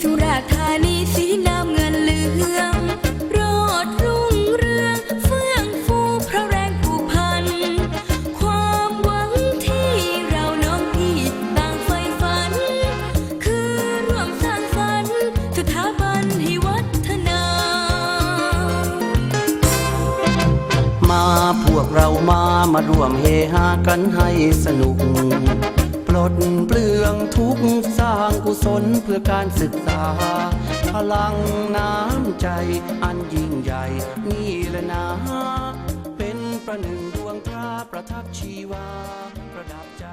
สุราธานีสีน้ำเงินเหลืองรอดรุ่งเรืองเฟื่องฟูเพราะแรงผูกพัน ความหวังที่เราน้องพี่ต่างใฝ่ฝัน คือร่วมสร้างสรรค์สถาบันให้วัฒนา มาพวกเรามามาร่วมเฮฮากันให้สนุก ปลดเปลืองทุกข์สร้างกุศลเพื่อการศึกษา พลังน้ำใจอันยิ่งใหญ่ นี่แหละนะเป็นประหนึ่งดวงพระประทับชีวา ประดับใจ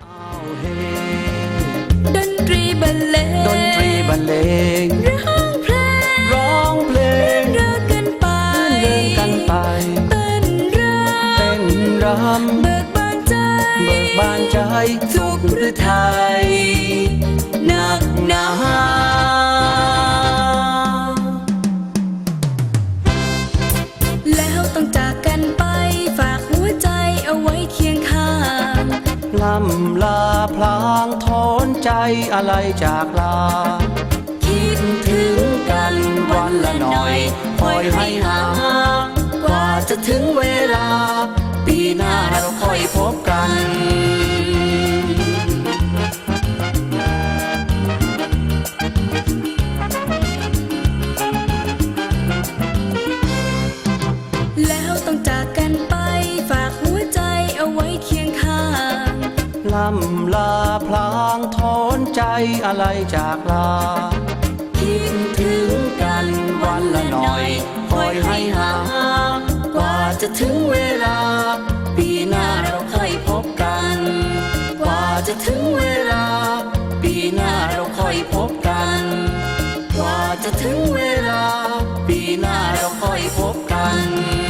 เอาเฮดนตรีบรรเลงดนตรีบรรเลงร้องเพลงร้องเพลงเริกกันไปเดินกันไปเต้นรเต้นรำ เบิกบานใจำเบิกบานใจทุกฤทัยนักหนาแล้วต้องจากกันไปฝากหัวใจเอาไว้เคียงข้างล่ำลาพลางถอนใจอะไรจากลา คิดถึงกันวันละหน่อยคอยให้หากว่าจะถึงเวลา ปีหน้าเราค่อยพบ ล่ำลาพลางถอนใจอะไรจากลา คิดถึงกันวันละหน่อย คอยให้หากว่าจะถึงเวลา ปีหน้าเราค่อยพบกัน กว่าจะถึงเวลา ปีหน้าเราค่อยพบกัน กว่าจะถึงเวลา ปีหน้าเราค่อยพบกัน